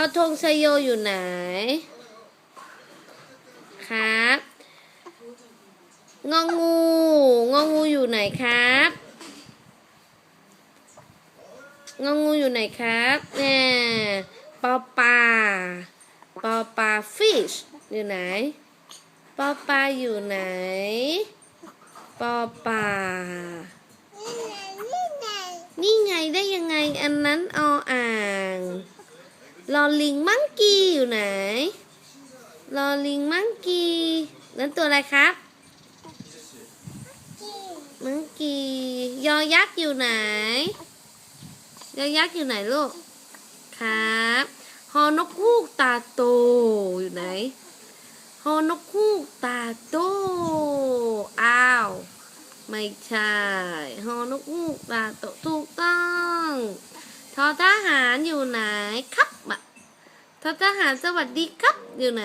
อธงชโยอยู่ไหน ครับ งองู งองูอยู่ไหนครับ งองูอยู่ไหนครับเนี่ยปอปลาปอปลา fish อยู่ไหนปอปลาอยู่ไหนปอปลานี่ไงได้ยังไงอันนั้นออ่าง ลอลิงมังกี้อยู่ไหนลอลิงมังกี้นั้นตัวอะไรครับมังกี้ยอยักษ์อยู่ไหน ยอยักษ์อยู่ไหนลูก ครับฮอนกฮูกตาโตอยู่ไหนฮอนกฮูกตาโต อ้าว ไม่ใช่ฮอนกฮูกตาโตถูกต้อง ทอทหารอยู่ไหน ทอทหารสวัสดีครับ อยู่ไหน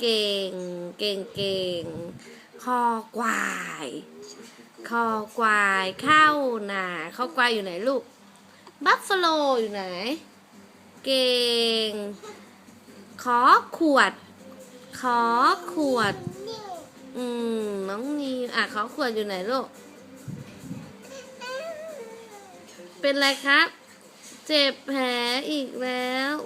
เก่ง เก่งเก่งคอควาย คอควายเข้านาคอควายอยู่ไหนลูก บัฟฟาโลอยู่ไหน เก่ง ขอขวด ขอขวด อืม น้องนีอะขอขวดอยู่ไหนลูก เป็นไรครับ เจ็บแผลอีกแล้ว